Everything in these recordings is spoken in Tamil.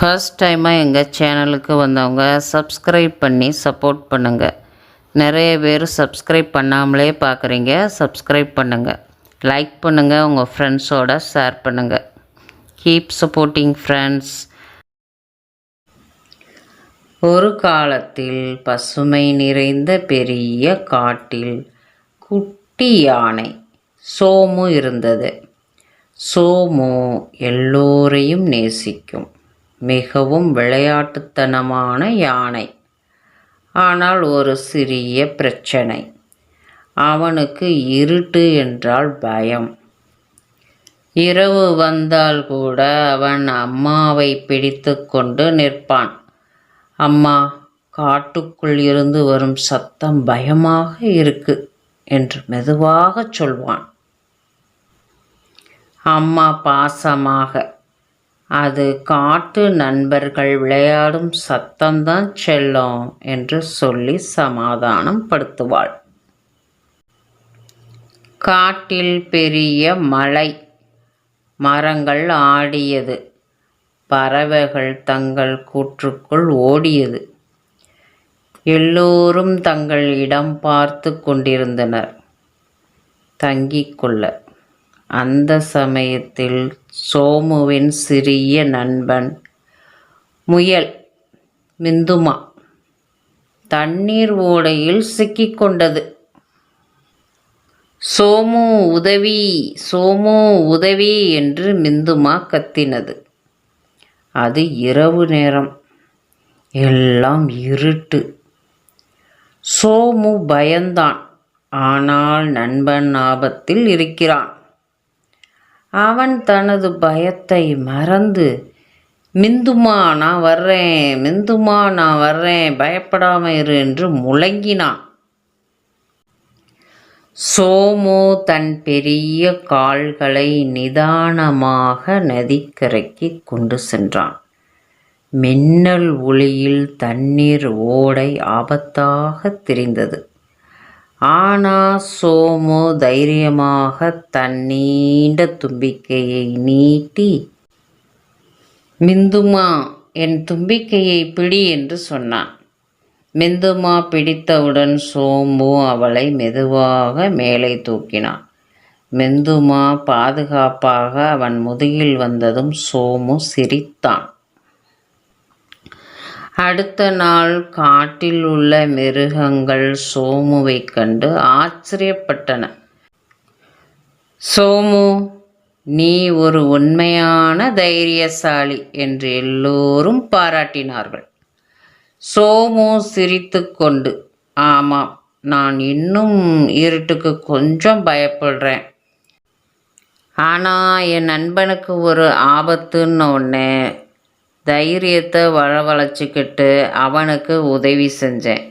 ஃபர்ஸ்ட் டைமாக எங்கள் சேனலுக்கு வந்தவங்க சப்ஸ்கிரைப் பண்ணி சப்போர்ட் பண்ணுங்கள் நிறைய பேர் சப்ஸ்கிரைப் பண்ணாமலே பார்க்குறீங்க சப்ஸ்கிரைப் பண்ணுங்கள் லைக் பண்ணுங்கள் உங்கள் ஃப்ரெண்ட்ஸோட ஷேர் பண்ணுங்கள் கீப் சப்போர்ட்டிங் ஃப்ரெண்ட்ஸ் ஒரு காலத்தில் பசுமை நிறைந்த பெரிய காட்டில் குட்டி யானை சோமு இருந்தது. சோமு எல்லோரையும் நேசிக்கும். மிகவும் விளையாட்டுத்தனமான யானை. ஆனால் ஒரு சிறிய பிரச்சனை. அவனுக்கு இருட்டு என்றால் பயம். இரவு வந்தால் கூட அவன் அம்மாவை பிடித்து கொண்டு நிற்பான். அம்மா காட்டுக்குள் இருந்து வரும் சத்தம் பயமாக இருக்கு என்று மெதுவாகச் சொல்வான். அம்மா பாசமாக அது காட்டு நண்பர்கள் விளையாடும் சத்தம்தான் செல்லும் என்று சொல்லி சமாதானம் படுத்துவாள் காட்டில் பெரிய மலை மரங்கள் ஆடியது. பறவைகள் தங்கள் கூற்றுக்குள் ஓடியது. எல்லோரும் தங்கள் இடம் பார்த்து கொண்டிருந்தனர். தங்கிக் கொள்ள அந்த சமயத்தில் சோமுவின் சிறிய நண்பன் முயல் மிந்துமா தண்ணீர் ஓடையில் சிக்கிக்கொண்டது. சோமு உதவி சோமு உதவி என்று மிந்துமா கத்தினது. அது இரவு நேரம். எல்லாம் இருட்டு. சோமு பயந்தான். ஆனால் நண்பன் ஆபத்தில் இருக்கிறான். அவன் தனது பயத்தை மறந்து மிந்துமா நான் வர்றேன் மிந்துமா நான் வர்றேன் பயப்படாம இரு என்று முழங்கினான். சோமு தன் பெரிய கால்களை நிதானமாக நதிக்கரைக்கு கொண்டு சென்றான். மின்னல் ஒளியில் தண்ணீர் ஓடை ஆபத்தாக தெரிந்தது. ஆனா சோமு தைரியமாக தன் நீண்ட தும்பிக்கையை நீட்டி மிந்துமா என் தும்பிக்கையை பிடி என்று சொன்னான். மிந்துமா பிடித்தவுடன் சோம்பு அவளை மெதுவாக மேலே தூக்கினான். மெந்துமா பாதுகாப்பாக அவன் முதுகில் வந்ததும் சோமு சிரித்தான். அடுத்த நாள் காட்டில் உள்ள மிருகங்கள் சோமுவை கண்டு ஆச்சரியப்பட்டன. சோமு நீ ஒரு உண்மையான தைரியசாலி என்று எல்லோரும் பாராட்டினார்கள். சோமு சிரித்துக்கொண்டு ஆமாம் நான் இன்னும் இருட்டுக்கு கொஞ்சம் பயப்படுறேன். ஆனால் என் நண்பனுக்கு ஒரு ஆபத்துன்னு ஒன்று தைரியத்தை வரவழைச்சிக்கிட்டு அவனுக்கு உதவி செஞ்சேன்.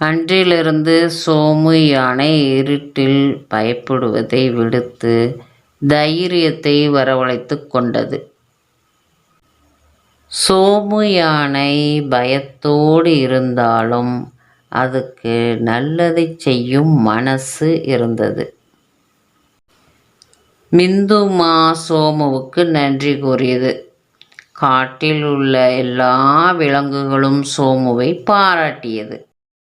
அன்றிலிருந்து சோமு யானை இருட்டில் பயப்படுவதை விடுத்து தைரியத்தை வரவழைத்து கொண்டது. சோமு யானை பயத்தோடு இருந்தாலும் அதுக்கு நல்லதை செய்யும் மனசு இருந்தது. மிந்துமா சோமுவுக்கு நன்றி கூறியது. காட்டில் உள்ள எல்லா விலங்குகளும் சோமுவை பாராட்டியது.